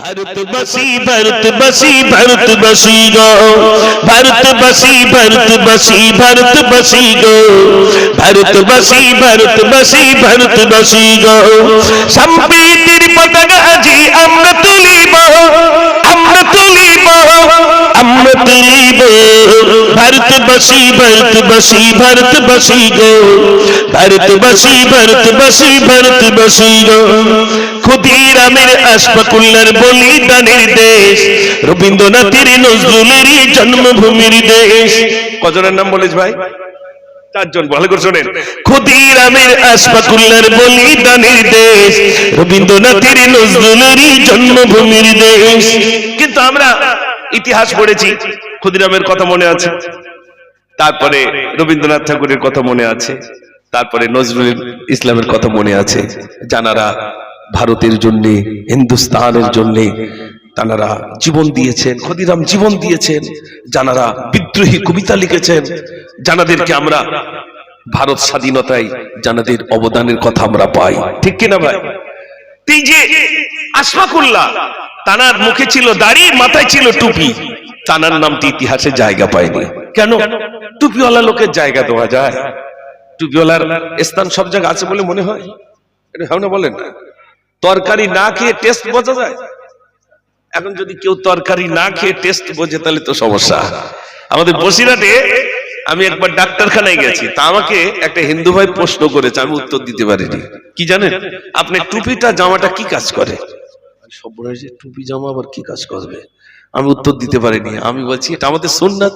ভারতবাসী ভারতবাসী বসি গো। ভারতবাসী ভারতবাসী বসি গো। ভারতবাসী ভারতবাসী বসি গো। সম্প্রীতির পতাকা আজি আমরা আমরা তুলিব ভারতবাসী ভারতবাসী ভারতবাসী গো ভারতবাসী ভারতবাসী ভারতবাসী গো ক্ষুদিরামের আশফাকুল্লার বলিদানের দেশ রবীন্দ্রনাথের নজরুলেরই জন্মভূমির দেশ। কজনের নাম বলিস ভাই? চারজন ভালো করে শোনেন। ক্ষুদিরামের আশফাকুল্লার বলিদানের দেশ। রবীন্দ্রনাথের নজরুলেরই জন্মভূমির দেশ। কিন্তু আমরা ইতিহাস পড়েছি, ক্ষুদিরামের কথা মনে আছে। তারপরে রবীন্দ্রনাথ ঠাকুরের কথা মনে আছে। তারপরে নজরুল ইসলামের কথা মনে আছে। জানারা ভারতের জন্য, হিন্দুস্তানের জন্য তানারা জীবন দিয়েছেন, ক্ষুদিরাম জীবন দিয়েছেন জানারা বিদ্রোহী কবিতা লিখেছেন। জানাদেরকে আমরা ভারত স্বাধীনতায় জানাদের অবদানের কথা আমরা পাই। ঠিক কিনা ভাই? এই যে আশফাকুল্লাহ। তানার মুখে ছিল দাড়ি, মাথায় ছিল টুপি। তানার নামটি ইতিহাসে জায়গা পায়নি। কেন? টুপিওয়ালা লোকের জায়গা দেওয়া যায়। টুপিওয়ালার স্থান সব জায়গা আছে বলে মনে হয়। এটা বলেন তরকারি না খেয়ে টেস্ট বোঝা যায়? এখন যদি কেউ তরকারি না খেয়ে টেস্ট বোঝে, তাহলে তো সমস্যা। আমাদের বসিরহাটে আমি একবার ডাক্তারখানায় গেছি। তা আমাকে একটা হিন্দু ভাই প্রশ্ন করেছে, আমি উত্তর দিতে পারিনি। কি জানেন? আপনি টুপিটা, জামাটা কি কাজ করে? সব যে টুপি জামা আবার কি কাজ করবে? আমি উত্তর দিতে পারিনি। আমি বলছি, এটা আমাদের সুন্নাত।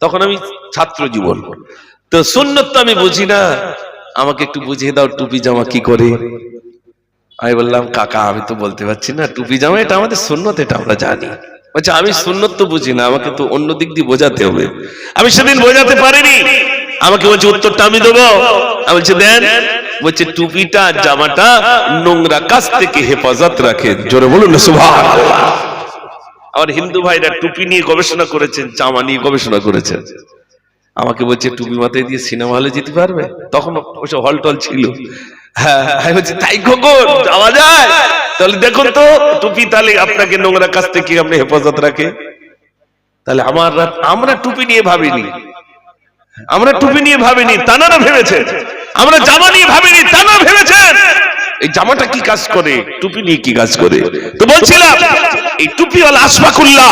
তখন আমি ছাত্র জীবন। তো সুন্নত তো আমি বুঝি না। আমাকে একটু বুঝিয়ে দাও, টুপি জামা কি করে? আমি বললাম, কাকা, আমি তো বলতে পারছি না। টুপি জামা, এটা আমাদের সুন্নত, এটা আমরা জানি। বলছে, আমি সুন্নত তো বুঝি না। আমাকে তো অন্য দিক দিয়ে বোঝাতে হবে। আমি সেদিন বোঝাতে পারিনি। আমাকে বলছে, উত্তরটা আমি দেবো। আমি বলছি, দেন। বলছে, টুপিটা, জামাটা নোংরা কাছ থেকে হেফাজত রাখে। জোরে বলুন না সুভাষ আমার হিন্দু ভাইরা টুপি নিয়ে গবেষণা করেছেন, জামা নিয়ে গবেষণা করেছেন। আমাকে বলছে, টুপি মাথায় দিয়ে সিনেমা হলে যেতে পারবে? তখন ওসব হল টল ছিল। হ্যাঁ বলছি, তাই খোকন যাওয়া যায়। তাহলে দেখুন তো, টুপি তাহলে আপনাকে নোংরা কাছ থেকে আপনি হেফাজত রাখে? তাহলে আমার আমরা টুপি নিয়ে ভাবিনি। আমরা টুপি নিয়ে ভাবিনি তানারা ভেবেছেন আমরা জামা নিয়ে ভাবিনি তানারা ভেবেছেন এই জামাটা কি কাজ করে? টুপি নিয়ে কি কাজ করে? তো বলছিলাম এই টুপিওয়ালা আশফাকুল্লাহ।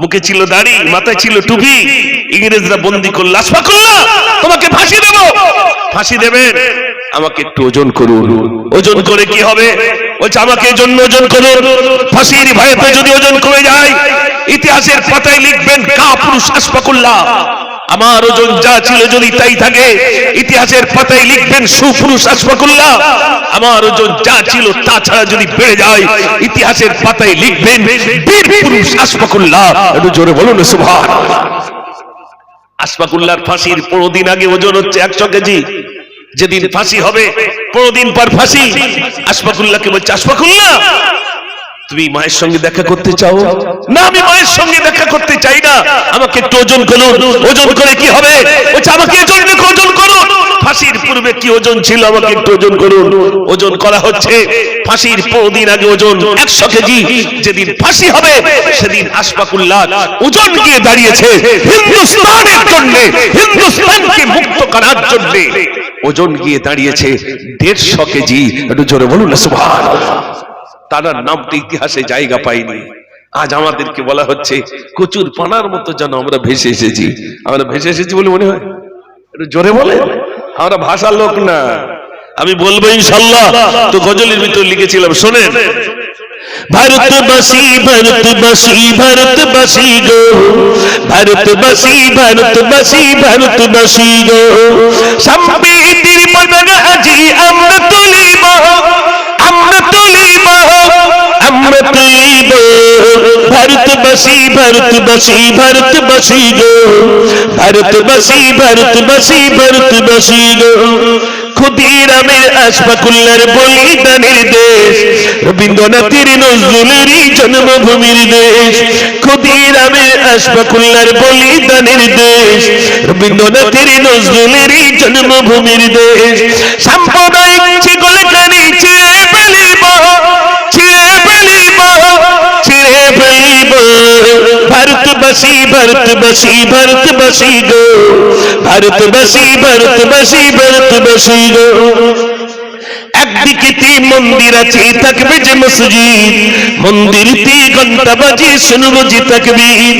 মুখে ছিল দাড়ি মাথায় ছিল টুপি। ইংরেজরা বন্দি করল আশফাকুল্লাহ তোমাকে ফাঁসি দেব। ফাঁসি দেবেন। আমাকে একটু ওজন করুন। ওজন করে কি হবে? বলছে আমাকে জন্য ওজন করুন। ফাঁসির ভয়েতে যদি ওজন কমে যায় ইতিহাসের পাতায় লিখবেন কা পুরুষ আশফাকুল্লাহ। আমার ওজন যা ছিল যদি তাই থাকে, ইতিহাসের পাতায় লিখবেন সুপুরুষ আশফাকুল্লাহ। আমার ওজন যা ছিল তা ছাড়া যদি বেড়ে যায়, ইতিহাসের পাতায় লিখবেন বীর পুরুষ আশফাকুল্লাহ। একটু জোরে বলুন সুভান আশফাকুল্লাহর ফাঁসির পনেরো দিন আগে ওজন হচ্ছে একশো কেজি। যেদিন ফাঁসি হবে পনেরো দিন পর ফাঁসি। আশফাকুল্লাহকে বলছে, আশফাকুল্লাহ তুমি মায়ের সঙ্গে দেখা করতে চাও? না, আমি মায়ের সঙ্গে দেখা করতে চাই না। আমাকে একটু ওজন করুন। ওজন করে কি হবে? আমাকে ওজন ওজন করুন। ফাঁসির পূর্বে কি ওজন ছিল? আমাকে একটু ওজন ওজন করা হচ্ছে ফাঁসির আগে ওজন, একশো কেজি। যেদিন ফাঁসি হবে, সেদিন ওজন দাঁড়িয়েছে হিন্দুস্তানের জন্য, হিন্দুস্তানকে মুক্ত করার জন্য। ওজন গিয়ে দাঁড়িয়েছে দেড়শো কেজি। একটু জোরে বলুন না সুভাষ তার নামটা ইতিহাসে জায়গা পাইনি। আজ আমাদেরকে বলা হচ্ছে, কচুর পানার মতো যেন আমরা ভেসে এসেছি। আমরা ভেসে এসেছি বলে মনে হয়? জোরে বলে? আমরা ভাষার লোক না। আমি বলব ইনশাল্লাহ। তো গজলের ভিতর লিখেছিলাম, শোনেন। ভারতবাসী ভারতবাসী ভারতবাসী গো। ভারতবাসী ভারতবাসী ভারতবাসী গো। সম্প্রীতির পতাকা আজি আমরা তুলিব। ভারতবাসী গো। ক্ষুদিরামের আশফাকুল্লার দেশ, রবীন্দ্রনাথের নজরুলেরই জন্মভূমির দেশ ক্ষুদিরামের আশফাকুল্লার বলিদানের দেশ, রবীন্দ্রনাথের নজরুলেরই জন্মভূমির দেশ। সাম্প্রদায়িক ছিগল ভারতবাসী ভারতবাসী ভারতবাসী গো ভারতবাসী ভারতবাসী ভারতবাসী গো একদিকে মন্দির আছে থাকবে যে মসজিদ মন্দির মন্দিরতে ঘণ্টা বাজে শুনব যে তাকবীর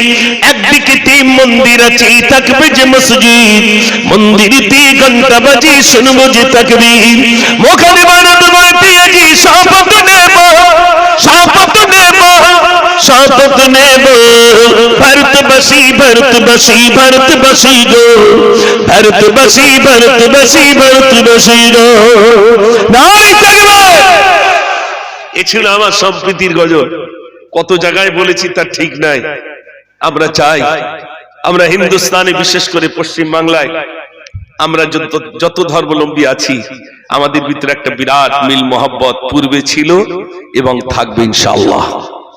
একদিকে মন্দির আছে থাকবে যে মসজিদ মন্দির মন্দিরতে ঘণ্টা বাজে শুনব যে তাকবীর মোখানে ভারত বইতে আজি শপথ ভারতবাসী ভারতবাসী ভারতবাসী গো। ভারতবাসী ভারতবাসী ভারতবাসী গো। নাই থাকবে এ ছিল আমার সম্প্রীতির গজল। কত জায়গায় বলেছি ঠিক নাই। আমরা চাই, আমরা হিন্দুস্তানে বিশেষ করে পশ্চিম বাংলায় আমরা যত ধর্মাবলম্বী আছি, আমাদের ভিতরে একটা বিরাট মিল, মোহাব্বত পূর্বে ছিল এবং থাকবে ইনশাআল্লাহ।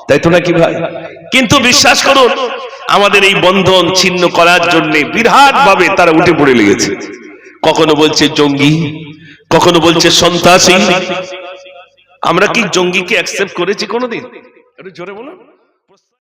তাই তো নাকি ভাই? কিন্তু বিশ্বাস করুন আমাদের এই বন্ধন ছিন্ন করার জন্য বিরাট ভাবে তারা উঠে পড়ে লেগেছে। কখনো বলছে জঙ্গি, কখনো বলছে সন্ত্রাসী। আমরা কি জঙ্গিকে অ্যাকসেপ্ট করেছি কোনোদিন? একটু জোরে বলুন।